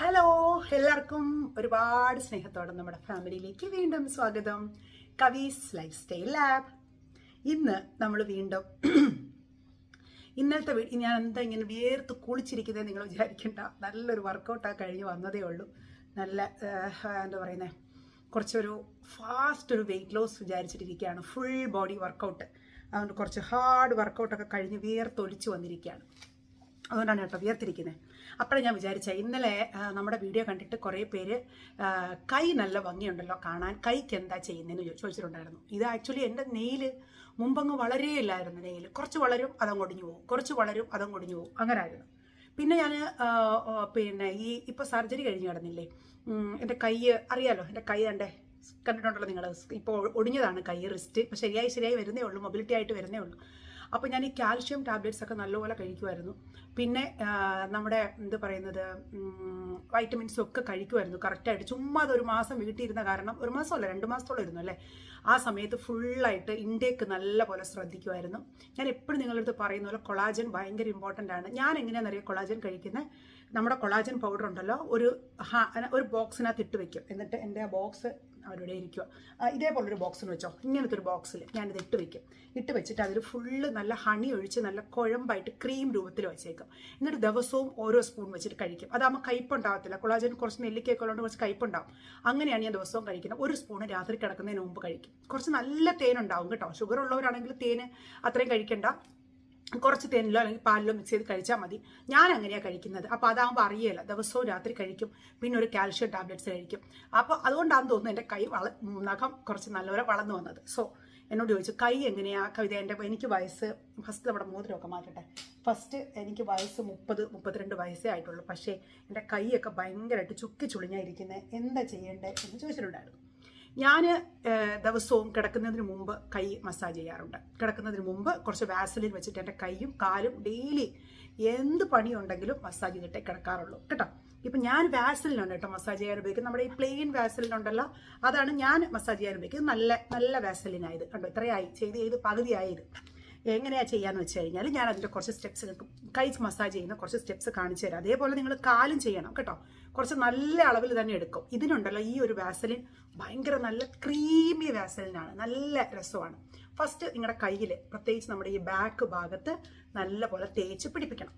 Hello എല്ലാവർക്കും ഒരുപാട് സ്നേഹത്തോടെ നമ്മുടെ ഫാമിലിയിലേക്ക് വീണ്ടും സ്വാഗതം. കവീസ് ലൈഫ് സ്റ്റൈൽ ലാബ് ഇന്ന് നമ്മൾ വീണ്ടും ഇന്നലത്തെ ഞാൻ എന്താ ഇങ്ങനെ വേർത്ത് കുളിച്ചിരിക്കുന്നത് നിങ്ങൾ വിചാരിക്കണ്ട. നല്ലൊരു വർക്കൗട്ടാണ് കഴിഞ്ഞ് വന്നതേ ഉള്ളൂ. നല്ല എന്താ പറയുന്നത് കുറച്ചൊരു ഫാസ്റ്റ് ഒരു വെയിറ്റ് ലോസ് വിചാരിച്ചിട്ടിരിക്കുകയാണ്. ഫുൾ ബോഡി വർക്കൗട്ട് അതുകൊണ്ട് കുറച്ച് ഹാർഡ് വർക്കൗട്ടൊക്കെ കഴിഞ്ഞ് വേർത്തൊലിച്ച് വന്നിരിക്കുകയാണ്. അതുകൊണ്ടാണ് കേട്ടോ വിയർത്തിരിക്കുന്നത് അപ്പോഴേ ഞാൻ വിചാരിച്ച ഇന്നലെ നമ്മുടെ വീഡിയോ കണ്ടിട്ട് കുറേ പേര് കൈ നല്ല ഭംഗിയുണ്ടല്ലോ കാണാൻ കൈക്ക് എന്താ ചെയ്യുന്നതെന്ന് ചോദിച്ചിട്ടുണ്ടായിരുന്നു. ഇത് ആക്ച്വലി എന്റെ നെയിൽ മുമ്പങ്ങ് വളരെ ഇല്ലായിരുന്നു നെയിൽ കുറച്ച് വളരും അതങ്ങൊടിഞ്ഞു പോകും. കുറച്ച് വളരും അതങ്ങൊടിഞ്ഞു പോകും. അങ്ങനെ ആയിരുന്നു പിന്നെ ഞാൻ പിന്നെ ഈ ഇപ്പോൾ സർജറി കഴിഞ്ഞ് കിടന്നില്ലേ. എന്റെ കൈ അറിയാലോ എന്റെ കൈ എന്റെ കണ്ടിട്ടുണ്ടല്ലോ നിങ്ങൾ ഇപ്പോൾ ഒടിഞ്ഞതാണ് കൈ റിസ്റ്റ്. ഇപ്പോൾ ശരിയായി ശരിയായി വരുന്നേ ഉള്ളൂ മൊബിലിറ്റി ആയിട്ട് വരുന്നേ ഉള്ളൂ. അപ്പോൾ ഞാൻ ഈ കാൽഷ്യം ടാബ്ലറ്റ്സ് ഒക്കെ നല്ലപോലെ കഴിക്കുമായിരുന്നു പിന്നെ നമ്മുടെ എന്ത് പറയുന്നത് വൈറ്റമിൻസും ഒക്കെ കഴിക്കുമായിരുന്നു കറക്റ്റായിട്ട് ചുമ്മാ അത് ഒരു മാസം വീട്ടിലിരുന്ന കാരണം ഒരു മാസമല്ല രണ്ട് മാസത്തോളം ഇരുന്നു അല്ലേ? ആ സമയത്ത് ഫുള്ളായിട്ട് ഇൻടേക്ക് നല്ല പോലെ ശ്രദ്ധിക്കുമായിരുന്നു ഞാൻ എപ്പോഴും നിങ്ങളുടെ അടുത്ത് പറയുന്ന പോലെ കൊളാജൻ ഭയങ്കര ഇമ്പോർട്ടന്റ് ആണ്. ഞാൻ എങ്ങനെയാണെന്നറിയാം കൊളാജൻ കഴിക്കുന്നത് നമ്മുടെ കൊളാജൻ പൗഡർ ഉണ്ടല്ലോ ഒരു ഒരു ബോക്സിനകത്ത് ഇട്ട് വെക്കും. എന്നിട്ട് എന്റെ ആ ബോക്സ് അവരുടെ ഇരിക്കുക ഇതേപോലൊരു ബോക്സിൽ വെച്ചോ. ഇങ്ങനത്തെ ഒരു ബോക്സിൽ ഞാനിത് ഇട്ട് വെക്കും. ഇട്ട് വെച്ചിട്ട് അതിൽ ഫുള്ള് നല്ല ഹണി ഒഴിച്ച് നല്ല കുഴമ്പായിട്ട് ക്രീം രൂപത്തിൽ വെച്ചേക്കും. എന്നിട്ട് ദിവസവും ഓരോ സ്പൂൺ വെച്ചിട്ട് കഴിക്കും. അതാകുമ്പോൾ കയ്പുണ്ടാകത്തില്ല കൊളാജൻ കുറച്ച് നെല്ലിക്കൊക്കെ ഉള്ളതുകൊണ്ട് കുറച്ച് കയ്പുണ്ടാവും. അങ്ങനെയാണ് ഞാൻ ദിവസവും കഴിക്കുന്നത് ഒരു സ്പൂൺ രാത്രി കിടക്കുന്നതിന് മുമ്പ് കഴിക്കും. കുറച്ച് നല്ല തേനുണ്ടാവും കേട്ടോ. ഷുഗർ ഉള്ളവരാണെങ്കിൽ തേന് അത്രയും കഴിക്കണ്ട. കുറച്ച് തേനിലോ അല്ലെങ്കിൽ പാലിലോ മിക്സ് ചെയ്ത് കഴിച്ചാൽ മതി. ഞാൻ അങ്ങനെയാണ് കഴിക്കുന്നത്. അപ്പോൾ അതാകുമ്പോൾ അറിയില്ല ദിവസവും രാത്രി കഴിക്കും. പിന്നെ ഒരു കാൽഷ്യം ടാബ്ലറ്റ്സ് കഴിക്കും. അപ്പോൾ അതുകൊണ്ടാണെന്ന് തോന്നുന്നു എന്റെ കൈ വള നഖം കുറച്ച് നല്ലപോലെ വളർന്നു വന്നത്. സോ എന്നോട് ചോദിച്ചു കൈ എങ്ങനെയാ? കവിത എന്റെ എനിക്ക് വയസ്സ് ഫസ്റ്റ് നമ്മുടെ മോതിരമൊക്കെ മാറ്റട്ടെ. ഫസ്റ്റ് എനിക്ക് വയസ്സ് മുപ്പത് മുപ്പത്തിരണ്ട് വയസ്സേ ആയിട്ടുള്ളൂ. പക്ഷേ എന്റെ കൈയൊക്കെ ഭയങ്കരമായിട്ട് ചുക്കി ചുളിഞ്ഞായിരിക്കുന്നത് എന്താ ചെയ്യേണ്ടത് എന്ന് ചോദിച്ചിട്ടുണ്ടായിരുന്നു. ഞാൻ ദിവസവും കിടക്കുന്നതിന് മുമ്പ് കൈ മസാജ് ചെയ്യാറുണ്ട്. കിടക്കുന്നതിന് മുമ്പ് കുറച്ച് വാസലിൻ വെച്ചിട്ട് എന്റെ കൈയും കാലും ഡെയിലി എന്ത് പണിയുണ്ടെങ്കിലും മസാജ് ചെയ്തിട്ടേ കിടക്കാറുള്ളൂ. കേട്ടോ? ഇപ്പം ഞാൻ വാസലിനാണ് കേട്ടോ മസാജ് ചെയ്യാൻ ഉപയോഗിക്കുന്നത്. നമ്മുടെ ഈ പ്ലെയിൻ വാസലിൻ ഉണ്ടല്ലോ അതാണ് ഞാൻ മസാജ് ചെയ്യാൻ ഉപയോഗിക്കുന്നത്. നല്ല നല്ല വാസലിനായത് കണ്ടോ? ഇത്രയായി. ചെയ്ത് ചെയ്ത് പകുതിയായത് എങ്ങനെയാ ചെയ്യാന്ന് വെച്ച് കഴിഞ്ഞാൽ ഞാൻ അതിന്റെ കുറച്ച് സ്റ്റെപ്സ് കൈ മസാജ് ചെയ്യുന്ന കുറച്ച് സ്റ്റെപ്സ് കാണിച്ചു തരാം. അതേപോലെ നിങ്ങൾ കാലും ചെയ്യണം കേട്ടോ. കുറച്ച് നല്ല അളവിൽ തന്നെ എടുക്കും. ഇതിനുണ്ടല്ലോ ഈ ഒരു വാസലിൻ ഭയങ്കര നല്ല ക്രീമി വാസലിനാണ് നല്ല രസമാണ്. ഫസ്റ്റ് നിങ്ങളുടെ കയ്യിൽ പ്രത്യേകിച്ച് നമ്മുടെ ഈ ബാക്ക് ഭാഗത്ത് നല്ല പോലെ തേച്ച് പിടിപ്പിക്കണം.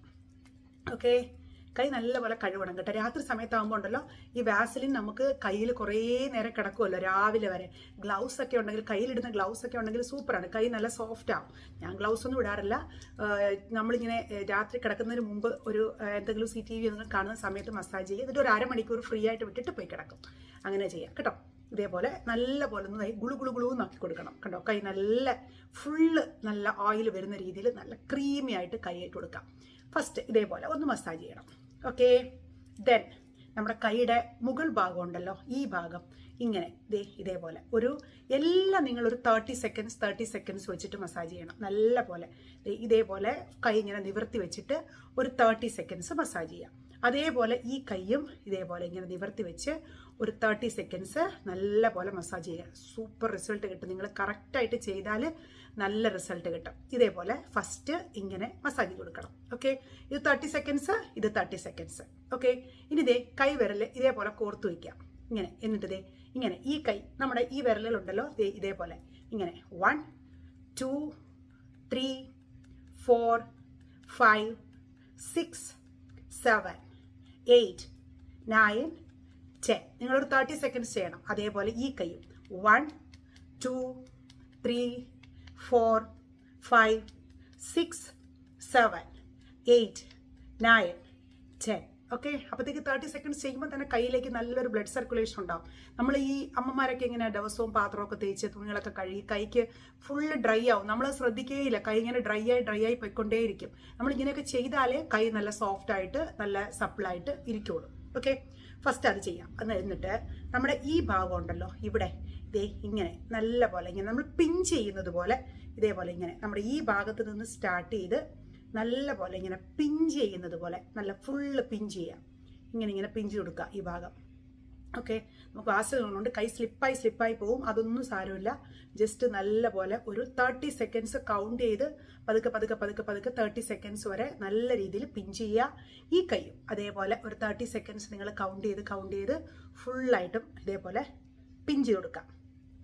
ഓക്കെ കൈ നല്ലപോലെ കഴുകണം കേട്ടോ. രാത്രി സമയത്താകുമ്പോൾ ഉണ്ടല്ലോ ഈ വാസലിൻ നമുക്ക് കയ്യിൽ കുറേ നേരം കിടക്കുമല്ലോ രാവിലെ വരെ. ഗ്ലൗസ് ഒക്കെ ഉണ്ടെങ്കിൽ കയ്യിലിടുന്ന ഗ്ലൗസ് ഒക്കെ ഉണ്ടെങ്കിൽ സൂപ്പറാണ് കൈ നല്ല സോഫ്റ്റ് ആവും. ഞാൻ ഗ്ലൗസ് ഒന്നും ഇടാറില്ല. നമ്മളിങ്ങനെ രാത്രി കിടക്കുന്നതിന് മുമ്പ് ഒരു എന്തെങ്കിലും സി ടി വി ഒന്നും കാണുന്ന സമയത്ത് മസാജ് ചെയ്യുക എന്നിട്ട് ഒരു അരമണിക്കൂർ ഫ്രീ ആയിട്ട് വിട്ടിട്ട് പോയി കിടക്കും. അങ്ങനെ ചെയ്യാം കേട്ടോ. ഇതേപോലെ നല്ല പോലെ ഒന്ന് ഗുളു ഗുളു ഗുളു എന്നാക്കി കൊടുക്കണം കണ്ടോ കൈ നല്ല ഫുള്ള് നല്ല ഓയിൽ വരുന്ന രീതിയിൽ നല്ല ക്രീമി ആയിട്ട് കൈ ആയിട്ട് കൊടുക്കാം. ഫസ്റ്റ് ഇതേപോലെ ഒന്ന് മസാജ് ചെയ്യണം. ഓക്കെ ദെൻ നമ്മുടെ കൈയുടെ മുകൾ ഭാഗം ഉണ്ടല്ലോ ഈ ഭാഗം ഇങ്ങനെ ദേ ഇതേപോലെ. ഒരു എല്ലാം നിങ്ങൾ ഒരു തേർട്ടി സെക്കൻഡ്സ് തേർട്ടി സെക്കൻഡ്സ് വെച്ചിട്ട് മസാജ് ചെയ്യണം. നല്ല പോലെ ഇതേപോലെ കൈ ഇങ്ങനെ നിവർത്തി വെച്ചിട്ട് ഒരു തേർട്ടി സെക്കൻഡ്സ് മസാജ് ചെയ്യാം. അതേപോലെ ഈ കൈയും ഇതേപോലെ ഇങ്ങനെ നിവർത്തി വെച്ച് ഒരു തേർട്ടി സെക്കൻഡ്സ് നല്ല പോലെ മസാജ് ചെയ്യുക. സൂപ്പർ റിസൾട്ട് കിട്ടും. നിങ്ങൾ കറക്റ്റായിട്ട് ചെയ്താൽ നല്ല റിസൾട്ട് കിട്ടും. ഇതേപോലെ ഫസ്റ്റ് ഇങ്ങനെ മസാജ് കൊടുക്കണം. ഓക്കെ ഇത് തേർട്ടി സെക്കൻഡ്സ് ഇത് തേർട്ടി സെക്കൻഡ്സ് ഓക്കെ ഇനി ദേ കൈ വിരൽ ഇതേപോലെ കോർത്തു വയ്ക്കാം ഇങ്ങനെ. എന്നിട്ട് ദേ ഇങ്ങനെ. ഈ കൈ നമ്മുടെ ഈ വിരലുണ്ടല്ലോ ദേ ഇതേപോലെ. ഇങ്ങനെ. One two three four five six seven eight nine ten നിങ്ങളൊരു തേർട്ടി സെക്കൻഡ്സ് ചെയ്യണം. അതേപോലെ ഈ കൈയും. One two three four five six seven eight nine ten okay അപ്പോഴത്തേക്ക് തേർട്ടി സെക്കൻഡ്സ് ചെയ്യുമ്പോൾ തന്നെ കയ്യിലേക്ക് നല്ലൊരു ബ്ലഡ് സർക്കുലേഷൻ ഉണ്ടാവും. നമ്മൾ ഈ അമ്മമാരൊക്കെ ഇങ്ങനെ ദിവസവും പാത്രമൊക്കെ തേച്ച് തുണികളൊക്കെ കഴുകി കൈക്ക് ഫുള്ള് ഡ്രൈ ആവും. നമ്മൾ ശ്രദ്ധിക്കുകയില്ല കൈ ഇങ്ങനെ ഡ്രൈ ആയി ഡ്രൈ ആയി പോയിക്കൊണ്ടേയിരിക്കും. നമ്മൾ ഇങ്ങനെയൊക്കെ ചെയ്താലേ കൈ നല്ല സോഫ്റ്റ് ആയിട്ട് നല്ല സപ്പിളായിട്ട് ഇരിക്കുള്ളൂ. ഓക്കെ ഫസ്റ്റ് അത് ചെയ്യാം. അത് എന്നിട്ട് നമ്മുടെ ഈ ഭാഗം ഉണ്ടല്ലോ ഇവിടെ. ഇതേ ഇങ്ങനെ നല്ല പോലെ ഇങ്ങനെ. നമ്മൾ പിൻ ചെയ്യുന്നത് പോലെ ഇതേപോലെ ഇങ്ങനെ. നമ്മുടെ ഈ ഭാഗത്ത് നിന്ന് സ്റ്റാർട്ട് ചെയ്ത് നല്ല പോലെ ഇങ്ങനെ പിഞ്ച് ചെയ്യുന്നത് പോലെ നല്ല ഫുള്ള് പിഞ്ച് ചെയ്യാം. ഇങ്ങനെ ഇങ്ങനെ പിഞ്ച് കൊടുക്കുക ഈ ഭാഗം. ഓക്കെ നമുക്ക് ആസനങ്ങളുണ്ട് കൈ സ്ലിപ്പായി സ്ലിപ്പായി പോവും. അതൊന്നും സാരമില്ല. ജസ്റ്റ് നല്ല പോലെ ഒരു തേർട്ടി സെക്കൻഡ്സ് കൗണ്ട് ചെയ്ത് പതുക്കെ പതുക്കെ പതുക്കെ പതുക്കെ തേർട്ടി സെക്കൻഡ്സ് വരെ നല്ല രീതിയിൽ പിൻ ചെയ്യുക. ഈ കൈയും അതേപോലെ ഒരു തേർട്ടി സെക്കൻഡ്സ് നിങ്ങൾ കൗണ്ട് ചെയ്ത് കൗണ്ട് ചെയ്ത് ഫുള്ളായിട്ടും ഇതേപോലെ ചെയ്ത് കൊടുക്കാം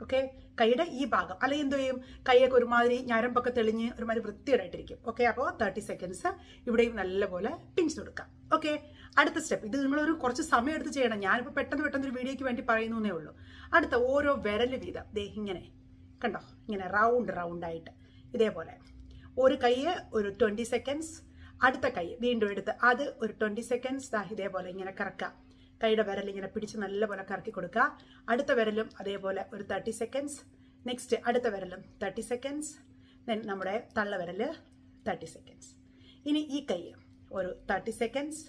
ഓക്കെ കൈയുടെ ഈ ഭാഗം. അല്ലെങ്കിൽ എന്ത് ചെയ്യും? കൈയൊക്കെ ഒരുമാതിരി ഞരമ്പൊക്കെ തെളിഞ്ഞ് ഒരുമാതിരി വൃത്തിയായിട്ടിരിക്കും ഓക്കെ അപ്പോൾ തേർട്ടി സെക്കൻഡ്സ് ഇവിടെയും നല്ലപോലെ പിഞ്ച് കൊടുക്കാം. ഓക്കെ അടുത്ത സ്റ്റെപ്പ് ഇത് നിങ്ങളൊരു കുറച്ച് സമയം എടുത്ത് ചെയ്യണം. ഞാനിപ്പോൾ പെട്ടെന്ന് പെട്ടെന്ന് ഒരു വീഡിയോയ്ക്ക് വേണ്ടി പറയുന്നേ ഉള്ളൂ. അടുത്ത ഓരോ വിരൽ വീതം. ദേ ഇങ്ങനെ. കണ്ടോ? ഇങ്ങനെ റൗണ്ട് റൗണ്ട് ആയിട്ട്. ഇതേപോലെ. ഒരു കൈ ഒരു ട്വന്റി സെക്കൻഡ്സ് അടുത്ത കൈ വീണ്ടും എടുത്ത് അത് ഒരു ട്വന്റി സെക്കൻഡ്സ് ഇതേപോലെ ഇങ്ങനെ കറക്കാം. കൈയുടെ വിരൽ ഇങ്ങനെ പിടിച്ച് നല്ലപോലെ കറക്കി കൊടുക്കുക. അടുത്ത വിരലും അതേപോലെ ഒരു തേർട്ടി സെക്കൻഡ്സ് നെക്സ്റ്റ് അടുത്ത വിരലും തേർട്ടി സെക്കൻഡ്സ് ദെൻ നമ്മുടെ തള്ള വിരൽ തേർട്ടി സെക്കൻഡ്സ് ഇനി ഈ കൈ ഒരു തേർട്ടി സെക്കൻഡ്സ്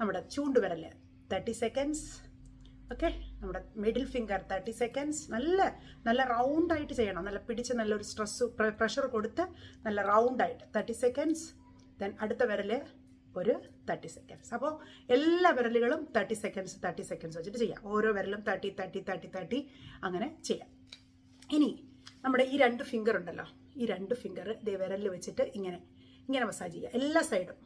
നമ്മുടെ ചൂണ്ടുവിരൽ തേർട്ടി സെക്കൻഡ്സ് ഓക്കെ നമ്മുടെ മിഡിൽ ഫിംഗർ തേർട്ടി സെക്കൻഡ്സ് നല്ല നല്ല റൗണ്ട് ആയിട്ട് ചെയ്യണം. നല്ല പിടിച്ച് നല്ലൊരു സ്ട്രെസ് പ്രഷർ കൊടുത്ത് നല്ല റൗണ്ട് ആയിട്ട് തേർട്ടി സെക്കൻഡ്സ് ദെൻ അടുത്ത വിരൽ ഒരു തേർട്ടി സെക്കൻഡ്സ് അപ്പോൾ എല്ലാ വിരലുകളും തേർട്ടി സെക്കൻഡ്സ് തേർട്ടി സെക്കൻഡ്സ് വെച്ചിട്ട് ചെയ്യാം. ഓരോ വിരലും തേർട്ടി തേർട്ടി തേർട്ടി തേർട്ടി അങ്ങനെ ചെയ്യാം. ഇനി നമ്മുടെ ഈ രണ്ട് ഫിംഗർ ഉണ്ടല്ലോ. ഈ രണ്ട് ഫിംഗർ ദേ വിരലിൽ വെച്ചിട്ട് ഇങ്ങനെ ഇങ്ങനെ മസാജ് ചെയ്യുക എല്ലാ സൈഡും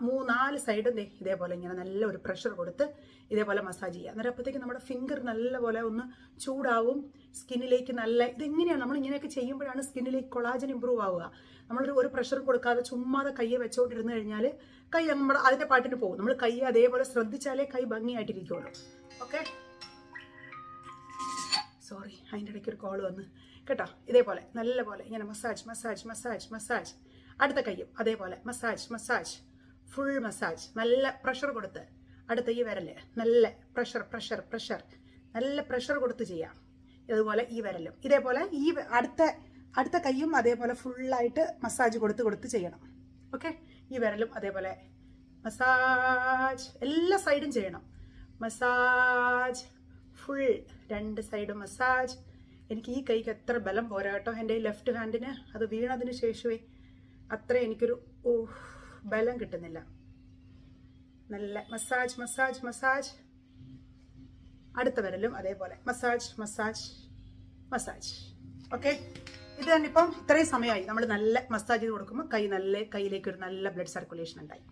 മൂന്നാൽ സൈഡും ഇതേപോലെ ഇങ്ങനെ നല്ല ഒരു പ്രഷർ കൊടുത്ത് ഇതേപോലെ മസാജ് ചെയ്യുക. അന്നേരം അപ്പോഴത്തേക്ക് നമ്മുടെ ഫിംഗർ നല്ലപോലെ ഒന്ന് ചൂടാവും സ്കിന്നിലേക്ക് നല്ല ഇതെങ്ങനെയാണ് നമ്മൾ ഇങ്ങനെയൊക്കെ ചെയ്യുമ്പോഴാണ് സ്കിന്നിലേക്ക് കൊളാജൻ ഇമ്പ്രൂവ് ആവുക. നമ്മളൊരു ഒരു പ്രഷർ കൊടുക്കാതെ ചുമ്മാതെ കയ്യെ വെച്ചോണ്ടിരുന്ന് കഴിഞ്ഞാൽ കൈ നമ്മുടെ അതിന്റെ പാട്ടിന് പോകും. നമ്മൾ കൈ അതേപോലെ ശ്രദ്ധിച്ചാലേ കൈ ഭംഗിയായിട്ടിരിക്കുള്ളൂ. ഓക്കെ സോറി അതിന്റെ ഇടയ്ക്ക് ഒരു കോൾ വന്ന്. കേട്ടോ? ഇതേപോലെ നല്ലപോലെ ഇങ്ങനെ മസാജ് മസാജ് മസാജ് മസാജ് അടുത്ത കയ്യും അതേപോലെ മസാജ് മസാജ് ഫുൾ മസാജ് നല്ല പ്രഷർ കൊടുത്ത്. അടുത്ത ഈ വരൽ നല്ല പ്രഷർ പ്രഷർ പ്രഷർ നല്ല പ്രഷർ കൊടുത്ത് ചെയ്യാം. ഇതുപോലെ ഈ വിരലും. ഇതേപോലെ ഈ അടുത്ത അടുത്ത കൈയും അതേപോലെ ഫുള്ളായിട്ട് മസാജ് കൊടുത്ത് കൊടുത്ത് ചെയ്യണം. ഓക്കെ ഈ വിരലും അതേപോലെ മസാജ് എല്ലാ സൈഡും ചെയ്യണം. മസാജ് ഫുൾ രണ്ട് സൈഡും മസാജ് എനിക്ക് ഈ കൈക്ക് എത്ര ബലം പോരാട്ടോ. എന്റെ ഈ ലെഫ്റ്റ് ഹാൻഡിന് അത് വീണതിന് ശേഷമേ അത്ര എനിക്കൊരു ഓ ബലം കിട്ടുന്നില്ല. നല്ല മസാജ് മസാജ് മസാജ് അടുത്ത വിരലും അതേപോലെ. മസാജ് മസാജ് മസാജ് ഓക്കെ ഇത് തന്നെ ഇപ്പം ഇത്രയും സമയമായി. നമ്മൾ നല്ല മസാജ് ചെയ്ത് കൊടുക്കുമ്പോൾ കൈ നല്ല കയ്യിലേക്ക് ഒരു നല്ല ബ്ലഡ് സർക്കുലേഷൻ ഉണ്ടായി.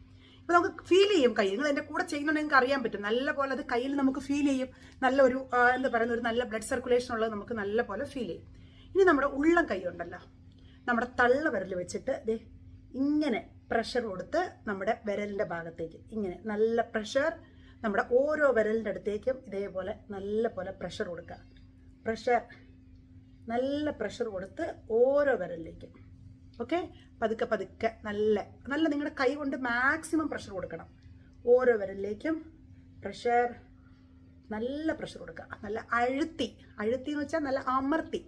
ഇപ്പം നമുക്ക് ഫീൽ ചെയ്യും കൈ. നിങ്ങൾ എന്റെ കൂടെ ചെയ്യുന്നുണ്ടെങ്കിൽ നിങ്ങൾക്ക് അറിയാൻ പറ്റും. നല്ല പോലെ അത് കയ്യിൽ നമുക്ക് ഫീൽ ചെയ്യും. നല്ലൊരു എന്താ പറയുന്ന ഒരു നല്ല ബ്ലഡ് സർക്കുലേഷൻ ഉള്ളത് നമുക്ക് നല്ല പോലെ ഫീൽ ചെയ്യും. ഇനി നമ്മുടെ ഉള്ളം കൈ ഉണ്ടല്ലോ. നമ്മുടെ തള്ള വിരൽ വെച്ചിട്ട് ഇങ്ങനെ പ്രഷർ കൊടുത്ത് നമ്മുടെ വിരലിന്റെ ഭാഗത്തേക്ക്. ഇങ്ങനെ നല്ല പ്രഷർ നമ്മുടെ ഓരോ വിരലിന്റെ അടുത്തേക്കും ഇതേപോലെ നല്ല പോലെ പ്രഷർ കൊടുക്കുക. പ്രഷർ നല്ല പ്രഷർ കൊടുത്ത് ഓരോ വിരലിലേക്കും. ഓക്കെ പതുക്കെ പതുക്കെ നല്ല നല്ല നിങ്ങളുടെ കൈ കൊണ്ട് മാക്സിമം പ്രഷർ കൊടുക്കണം. ഓരോ വിരലിലേക്കും പ്രഷർ നല്ല പ്രഷർ കൊടുക്കുക. നല്ല അഴുത്തി അഴുത്തി എന്ന് വെച്ചാൽ നല്ല അമർത്തി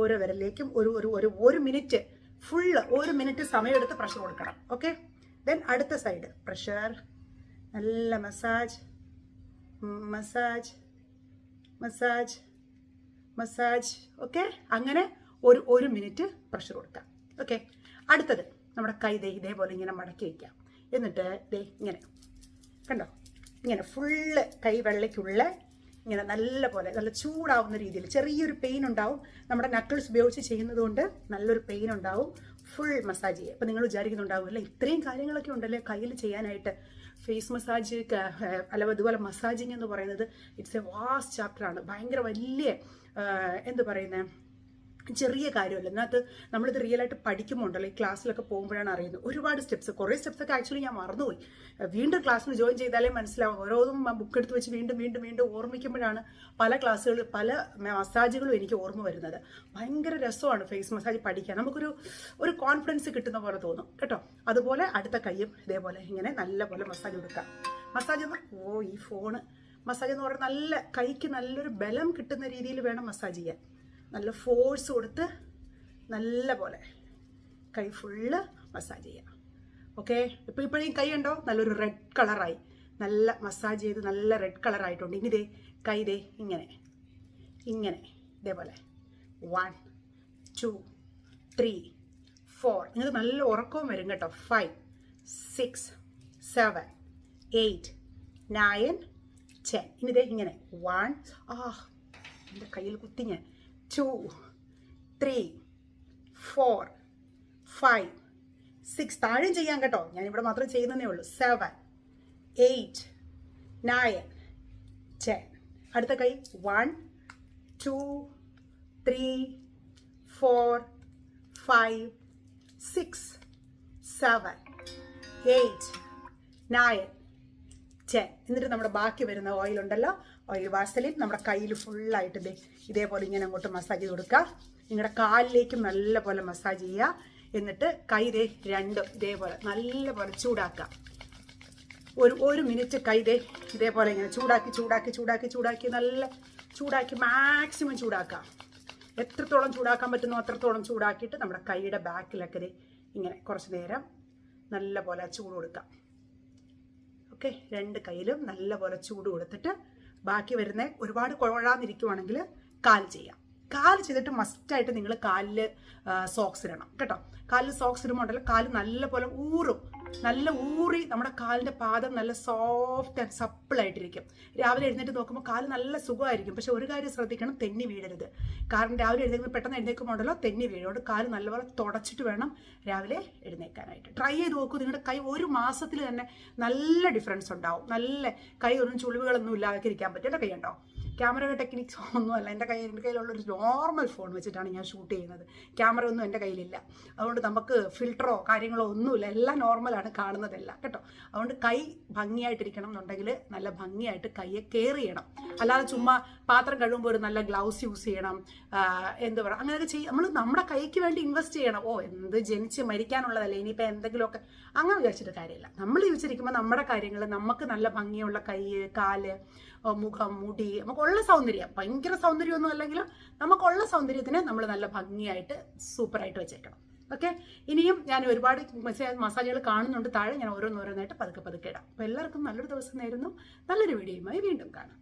ഓരോ വിരലിലേക്കും ഒരു ഒരു ഒരു ഒരു മിനിറ്റ് ഫുള്ള് ഒരു മിനിറ്റ് സമയമെടുത്ത് പ്രഷർ കൊടുക്കണം. ഓക്കെ ദെൻ അടുത്ത സൈഡ് പ്രഷർ നല്ല massage massage massage massage okay അങ്ങനെ ഒരു ഒരു മിനിറ്റ് പ്രഷർ കൊടുക്കാം ഓക്കെ അടുത്തത് നമ്മുടെ കൈ ദേ ഇതേപോലെ ഇങ്ങനെ മടക്കി വയ്ക്കാം എന്നിട്ട് ദേ ഇങ്ങനെ. കണ്ടോ? ഇങ്ങനെ ഫുള്ള് കൈ വെള്ളയ്ക്കുള്ള ഇങ്ങനെ നല്ല പോലെ നല്ല ചൂടാവുന്ന രീതിയിൽ ചെറിയൊരു പെയിൻ ഉണ്ടാവും. നമ്മുടെ നക്കിൾസ് ഉപയോഗിച്ച് ചെയ്യുന്നത് കൊണ്ട് നല്ലൊരു പെയിൻ ഉണ്ടാവും. ഫുൾ മസാജ് ചെയ്യുക. അപ്പം നിങ്ങൾ വിചാരിക്കുന്നുണ്ടാവും അല്ലേ? ഇത്രയും കാര്യങ്ങളൊക്കെ ഉണ്ടല്ലേ കയ്യിൽ ചെയ്യാനായിട്ട്? ഫേസ് മസാജ് അല്ല അതുപോലെ മസാജിങ് എന്ന് പറയുന്നത് ഇറ്റ്സ് എ വാസ്റ്റ് ചാപ്റ്ററാണ് ഭയങ്കര വലിയ എന്ത് പറയുന്നത് ചെറിയ കാര്യമല്ല. ഇതിനകത്ത് നമ്മളിത് റിയൽ ആയിട്ട് പഠിക്കുമ്പോൾ ഉണ്ടല്ലോ ഈ ക്ലാസ്സിലൊക്കെ പോകുമ്പോഴാണ് അറിയുന്നത്. ഒരുപാട് സ്റ്റെപ്സ് കുറേ സ്റ്റെപ്സ് ഒക്കെ ആക്ച്വലി ഞാൻ മറന്നുപോയി. വീണ്ടും ക്ലാസ്സിന് ജോയിൻ ചെയ്താലേ മനസ്സിലാവും. ഓരോന്നും ബുക്ക് എടുത്ത് വെച്ച് വീണ്ടും വീണ്ടും വീണ്ടും ഓർമ്മിക്കുമ്പോഴാണ് പല ക്ലാസ്സുകൾ പല മസാജുകളും എനിക്ക് ഓർമ്മ വരുന്നത്. ഭയങ്കര രസമാണ് ഫേസ് മസാജ് പഠിക്കാൻ. നമുക്കൊരു ഒരു കോൺഫിഡൻസ് കിട്ടുന്ന പോലെ തോന്നും. കേട്ടോ? അതുപോലെ അടുത്ത കൈയും ഇതേപോലെ ഇങ്ങനെ നല്ല പോലെ മസാജ് കൊടുക്കാം മസാജ് ഓ ഈ ഫോണ് മസാജ് എന്ന് പറഞ്ഞാൽ നല്ല കൈക്ക് നല്ലൊരു ബലം കിട്ടുന്ന രീതിയിൽ വേണം മസാജ് ചെയ്യാൻ. നല്ല ഫോഴ്സ് കൊടുത്ത് നല്ല പോലെ കൈ ഫുള്ള് മസാജ് ചെയ്യാം. ഓക്കെ ഇപ്പോൾ ഇപ്പോഴും കൈ ഉണ്ടോ നല്ലൊരു റെഡ് കളറായി നല്ല മസാജ് ചെയ്ത് നല്ല റെഡ് കളറായിട്ടുണ്ട് ഇനി ദേ കൈ ദേ ഇങ്ങനെ. ഇങ്ങനെ. ഇതേപോലെ. വൺ ടു ത്രീ ഫോർ നിങ്ങൾക്ക് നല്ല ഉറക്കവും വരും കേട്ടോ. Five six seven eight nine ten ഇനി ഇതേ ഇങ്ങനെ. വൺ ആ എന്റെ കയ്യിൽ കുത്തി ഞാൻ. Two three four five six താഴെയും ചെയ്യാം കേട്ടോ. ഞാൻ ഇവിടെ മാത്രം ചെയ്യുന്നതേ ഉള്ളൂ. സെവൻ എയ്റ്റ് നയൻ ടെൻ അടുത്ത കൈ. One two three four five six seven eight nine ten എന്നിട്ട് നമ്മുടെ ബാക്കി വരുന്ന ഓയിൽ ഉണ്ടല്ലോ. ഓയിൽ വാസലിൻ നമ്മുടെ കയ്യിൽ ഫുള്ളായിട്ട് ദേ ഇതേപോലെ ഇങ്ങനെ അങ്ങോട്ട് മസാജ് ചെയ്ത് കൊടുക്കുക. നിങ്ങളുടെ കാലിലേക്കും നല്ലപോലെ മസാജ് ചെയ്യുക. എന്നിട്ട് കൈ ദേ രണ്ടും ഇതേപോലെ നല്ലപോലെ ചൂടാക്കുക. ഒരു ഒരു മിനിറ്റ് കൈ ദേ ഇതേപോലെ ഇങ്ങനെ ചൂടാക്കി ചൂടാക്കി ചൂടാക്കി ചൂടാക്കി നല്ല ചൂടാക്കി മാക്സിമം ചൂടാക്കുക. എത്രത്തോളം ചൂടാക്കാൻ പറ്റുന്നോ അത്രത്തോളം ചൂടാക്കിയിട്ട് നമ്മുടെ കൈയുടെ ബാക്കിലൊക്കെ ഇങ്ങനെ കുറച്ച് നേരം നല്ല പോലെ ചൂട് കൊടുക്കാം ഓക്കെ രണ്ട് കയ്യിലും നല്ല പോലെ ചൂട് കൊടുത്തിട്ട് ബാക്കി വരുന്ന ഒരുപാട് കുഴാന്നിരിക്കുവാണെങ്കിൽ കാൽ ചെയ്യാം. കാൽ ചെയ്തിട്ട് മസ്റ്റായിട്ട് നിങ്ങൾ കാലിൽ സോക്സ് ഇടണം. കേട്ടോ? കാലിൽ സോക്സ് ഇടുമ്പോൾ ഉണ്ടല്ലോ കാൽ നല്ലപോലെ ഊറും. നല്ല ഊറി നമ്മുടെ കാലിന്റെ പാദം നല്ല സോഫ്റ്റ് ആൻഡ് സപ്പിൾ ആയിട്ടിരിക്കും. രാവിലെ എഴുന്നേറ്റ് നോക്കുമ്പോൾ കാൽ നല്ല സുഖമായിരിക്കും. പക്ഷെ ഒരു കാര്യം ശ്രദ്ധിക്കണം തെന്നി വീഴരുത്. കാരണം രാവിലെ എഴുന്നേൽക്കുമ്പോൾ പെട്ടെന്ന് എഴുന്നേൽക്കുമ്പോൾ ഉണ്ടല്ലോ തെന്നി വീഴും. അതുകൊണ്ട് കാൽ നല്ലപോലെ തുടച്ചിട്ട് വേണം രാവിലെ എഴുന്നേൽക്കാനായിട്ട്. ട്രൈ ചെയ്ത് നോക്കൂ നിങ്ങളുടെ കൈ ഒരു മാസത്തിൽ തന്നെ നല്ല ഡിഫറൻസ് ഉണ്ടാവും. നല്ല കൈ ഒന്നും ചുളിവുകളൊന്നും ഇല്ലാതെ ഇരിക്കാൻ പറ്റും കൈ ഉണ്ടോ? ക്യാമറയുടെ ടെക്നിക്സ് ഒന്നുമല്ല. എന്റെ കയ്യിൽ എന്റെ കയ്യിലുള്ള ഒരു നോർമൽ ഫോൺ വെച്ചിട്ടാണ് ഞാൻ ഷൂട്ട് ചെയ്യുന്നത്. ക്യാമറ ഒന്നും എന്റെ കയ്യിലില്ല. അതുകൊണ്ട് നമുക്ക് ഫിൽറ്ററോ കാര്യങ്ങളോ ഒന്നുമില്ല. എല്ലാം നോർമലാണ് കാണുന്നതെല്ലാം കേട്ടോ. അതുകൊണ്ട് കൈ ഭംഗിയായിട്ടിരിക്കണം എന്നുണ്ടെങ്കിൽ നല്ല ഭംഗിയായിട്ട് കൈയെ കെയർ ചെയ്യണം. അല്ലാതെ ചുമ്മാ പാത്രം കഴുകുമ്പോൾ ഒരു നല്ല ഗ്ലൗസ് യൂസ് ചെയ്യണം. എന്ത് പറയുക അങ്ങനെയൊക്കെ ചെയ്യും നമ്മൾ നമ്മുടെ കൈക്ക് വേണ്ടി ഇൻവെസ്റ്റ് ചെയ്യണം. ഓ എന്ത് ജനിച്ച് മരിക്കാനുള്ളതല്ലേ ഇനിയിപ്പോൾ എന്തെങ്കിലുമൊക്കെ. അങ്ങനെ വിചാരിച്ചിട്ട് കാര്യമില്ല. നമ്മൾ ജീവിച്ചിരിക്കുമ്പോൾ നമ്മുടെ കാര്യങ്ങൾ നമുക്ക് നല്ല ഭംഗിയുള്ള കൈ കാൽ മുഖം മുടി നമുക്കുള്ള സൗന്ദര്യം ഭയങ്കര സൗന്ദര്യമൊന്നും അല്ലെങ്കിലും നമുക്കുള്ള സൗന്ദര്യത്തിന് നമ്മൾ നല്ല ഭംഗിയായിട്ട് സൂപ്പറായിട്ട് വെച്ചേക്കണം. ഓക്കെ? ഇനിയും ഞാൻ ഒരുപാട് മെസ്സേജ് മസാജുകൾ കാണുന്നുണ്ട്. താഴെ ഞാൻ ഓരോന്നോരോന്നായിട്ട് പതുക്കെ പതുക്കെ ഇടാം. അപ്പോൾ എല്ലാവർക്കും നല്ലൊരു ദിവസം നേരുന്നു. നല്ലൊരു വീഡിയോയുമായി വീണ്ടും കാണാം.